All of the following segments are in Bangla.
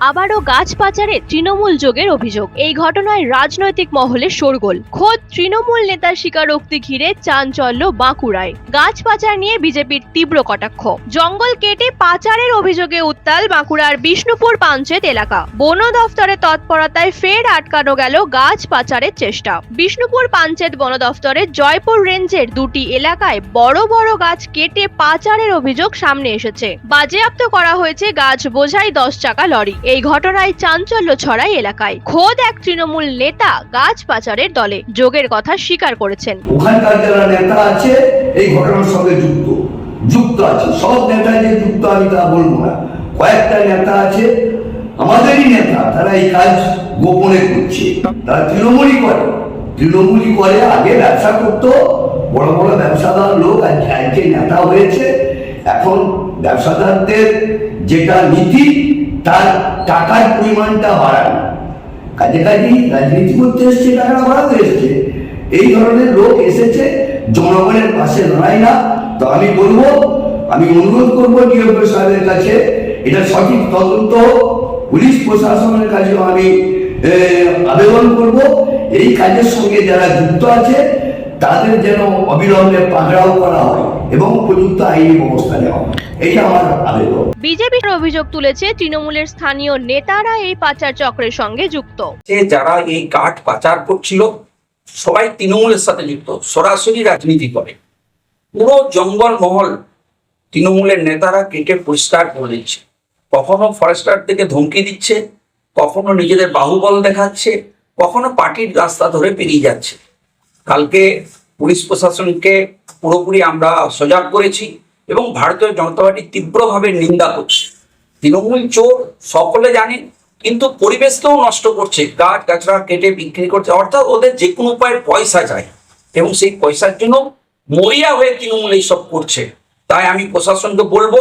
আবারও গাছ পাচারে তৃণমূল যোগের অভিযোগ। এই ঘটনায় রাজনৈতিক মহলে শোরগোল। খোদ তৃণমূল নেতার স্বীকারোক্তি ঘিরে চাঞ্চল্য বাঁকুড়ায়। গাছ পাচার নিয়ে বিজেপির তীব্র কটাক্ষ। জঙ্গল কেটে পাচারের অভিযোগে উত্তাল বাঁকুড়ার বিষ্ণুপুর পাঞ্চেত এলাকা। বন দফতরের তৎপরতায় ফের আটকানো গেল গাছ পাচারের চেষ্টা। বিষ্ণুপুর পাঞ্চেত বন দফতরের জয়পুর রেঞ্জের দুটি এলাকায় বড় বড় গাছ কেটে পাচারের অভিযোগ সামনে এসেছে। বাজেয়াপ্ত করা হয়েছে গাছ বোঝাই দশ চাকা লরি। এই ঘটনায় চাঞ্চল্য ছড়ায় এলাকায়। খোদ এক তৃণমূল নেতা গাছ পাচারের দলে যোগের কথা স্বীকার করেছেন। ওখানকার যারা নেতা আছে, এই ঘটনার সঙ্গে যুক্ত। যুক্ত আছে। সব নেতা যে যুক্ত, আমি তা বলব না। কয়েকটা নেতা আছে, আমাদেরই নেতা, তারা এই কাজ গোপনে করছে। তারা তৃণমূলই করে। তৃণমূলই করে, আগে ব্যবসা করতো, বড় বড় ব্যবসাদার লোক আজকে নেতা হয়েছে। এখন ব্যবসাদারদের যেটা নীতি তার টাকার পরিমাণটা বাড়ানো। কাজে কাজে রাজনীতি করতে এসছে, টাকাটা বাড়াতে এসছে। এই ধরনের লোক এসেছে, জনগণের পাশে দাঁড়ায় না। তো আমি বলব, আমি অনুরোধ করব ডিএফও সাহেবের কাছে, এটা সঠিক তদন্ত পুলিশ প্রশাসনের কাছেও আমি আবেদন করব। এই কাজের সঙ্গে যারা যুক্ত আছে, তাদের যেন অবিলম্বে পাকড়াও করা হয় এবং উপযুক্ত আইনি ব্যবস্থা নেওয়া হয়। এইটা আমার আবেদন বিজেপির অভিযোগ তুলেছে তৃণমূলের স্থানীয় নেতারা এই পাচার চক্রের সঙ্গে যুক্ত। যে যারা এই কাঠ পাচার করছিল সবাই তৃণমূলের সাথে যুক্ত সরাসরি রাজনীতি করে। পুরো জঙ্গল মহল তৃণমূলের নেতারা কেটে পরিষ্কার করে দিচ্ছে। কখনো ফরেস্টার থেকে ধমকি দিচ্ছে কখনো নিজেদের বাহুবল দেখাচ্ছে কখনো পার্টির রাস্তা ধরে পেরিয়ে যাচ্ছে। কালকে পুলিশ প্রশাসনকে পুরোপুরি আমরা সজাগ করেছি। এবং ভারতীয় জনতা পার্টি তীব্রভাবে নিন্দা করছে। তৃণমূল চোর সকলে জানে, কিন্তু পরিবেশকেও নষ্ট করছে। গাছ গাছড়া কেটে বিক্রি করছে। অর্থাৎ ওদের যে কোনো উপায়ে পয়সা চাই। এবং সেই পয়সার জন্য মরিয়া হয়ে তৃণমূল এইসব করছে। তাই আমি প্রশাসনকে বলব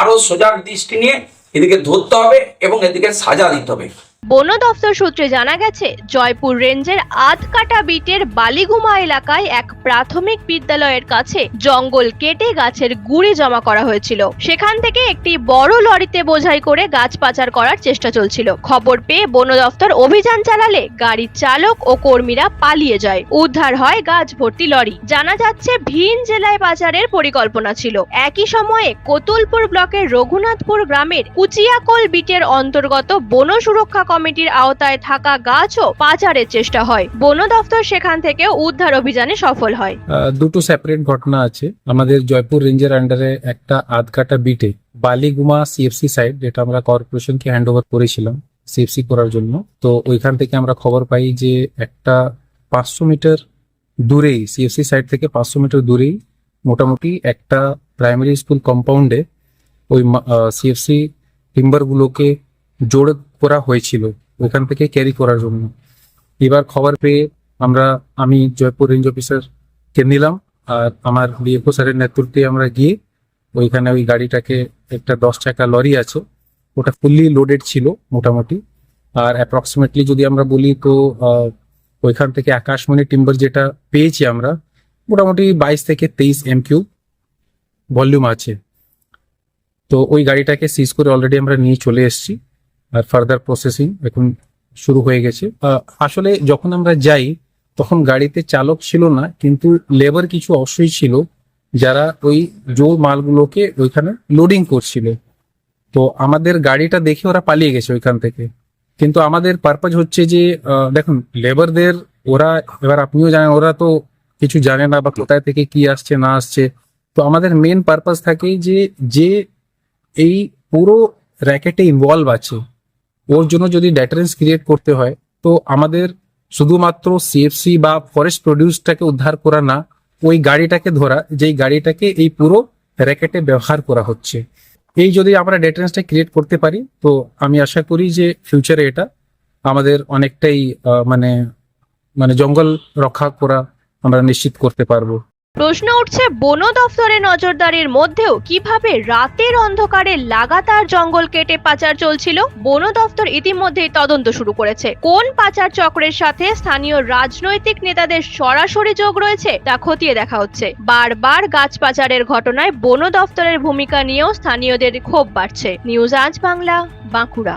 আরও সজাগ দৃষ্টি নিয়ে এদিকে ধরতে হবে এবং এদিকে সাজা দিতে হবে। বন দফতর সূত্রে জানা গেছে, জয়পুর রেঞ্জের আধকাটা বিটের বালিগুমা এলাকায় এক প্রাথমিক বিদ্যালয়ের কাছে জঙ্গল কেটে গাছের গুড়ি জমা করা হয়েছিল। সেখান থেকে একটি বড় লরিতে বোঝাই করে গাছ পাচার করার চেষ্টা চলছিল। খবর পেয়ে বন দফতর অভিযান চালালে গাড়ির চালক ও কর্মীরা পালিয়ে যায়। উদ্ধার হয় গাছ ভর্তি লরি। জানা যাচ্ছে, ভিন জেলায় পাচারের পরিকল্পনা ছিল। একই সময়ে কোতুলপুর ব্লকের রঘুনাথপুর গ্রামের কুচিয়াকোল বিটের অন্তর্গত বন সুরক্ষা কমিটির আওতায় থাকা গাছও পাচারের চেষ্টা হয়। বন দফতর সেখান থেকে উদ্ধার অভিযানে সফল হয়। দুটো সেপারেট ঘটনা আছে। আমাদের জয়পুর রেঞ্জের আন্ডারে একটা আধকাটা বিটে বালিগুমা সিএফসি সাইড যেটা আমরা কর্পোরেশনকে হ্যান্ড ওভার করেছিলাম সিএফসি করার জন্য। তো ওইখান থেকে আমরা খবর পাই যে একটা পাঁচশো মিটার দূরেই সিএফসি সাইড থেকে পাঁচশো মিটার দূরেই মোটামুটি একটা প্রাইমারি স্কুল কম্পাউন্ডে ওই সিএফসি টিম্বারগুলোকে জোর করা হয়েছিল ওইখান থেকে ক্যারি করার জন্য। এবার খবর পেয়ে আমরা, আমি জয়পুর রেঞ্জ অফিসার কে নিলাম, আর আমার ডিএফও স্যারের নেতৃত্বে আমরা গিয়ে ওইখানে ওই গাড়িটাকে একটা দশ চাকা লরি আছে, ওটা ফুললি লোডেড ছিল মোটামুটি। আর অ্যাপ্রক্সিমেটলি যদি আমরা বলি তো ওইখান থেকে আকাশমণি টিম্বার যেটা পেয়েছি আমরা, মোটামুটি বাইশ থেকে তেইশ এম কিউ ভলিউম আছে। তো ওই গাড়িটাকে সিজ করে অলরেডি আমরা নিয়ে চলে এসেছি। ফার্দার প্রসেসিং এখন শুরু হয়ে গেছে। আসলে যখন আমরা যাই, তখন গাড়িতে চালক ছিল না, কিন্তু লেবার কিছু অবশ্যই ছিল, যারা ওই জো মালগুলোকে ওইখানে লোডিং করছিল। তো আমাদের গাড়িটা দেখে ওরা পালিয়ে গেছে ওইখান থেকে। কিন্তু আমাদের পারপাজ হচ্ছে যে দেখুন লেবারদের ওরা, এবার আপনিও জানেন, ওরা তো কিছু জানে না বা কোথায় থেকে কি আসছে, না আসছে। তো আমাদের মেন পারপাস থাকে যে যে এই পুরো র্যাকেটে ইনভলভ আছে। ওর জন্য যদি ড্যাটারেন্স ক্রিয়েট করতে হয়, তো আমাদের শুধুমাত্র সিএফসি বা ফরেস্ট প্রডিউসটাকে উদ্ধার করা না, ওই গাড়িটাকে ধরা, যেই গাড়িটাকে এই পুরো র্যাকেটে ব্যবহার করা হচ্ছে। এই যদি আমরা ডেটারেন্সটা ক্রিয়েট করতে পারি, তো আমি আশা করি যে ফিউচারে এটা আমাদের অনেকটাই মানে মানে জঙ্গল রক্ষা করা আমরা নিশ্চিত করতে পারব। প্রশ্ন উঠছে, বন দফতরের নজরদারির মধ্যেও কীভাবে রাতের অন্ধকারে লাগাতার জঙ্গল কেটে পাচার চলছিল? বন দফতর ইতিমধ্যেই তদন্ত শুরু করেছে। কোন পাচার চক্রের সাথে স্থানীয় রাজনৈতিক নেতাদের সরাসরি যোগ রয়েছে, তা খতিয়ে দেখা হচ্ছে। বারবার গাছ পাচারের ঘটনায় বন দফতরের ভূমিকা নিয়েও স্থানীয়দের ক্ষোভ বাড়ছে। নিউজ আজ বাংলা, বাঁকুড়া।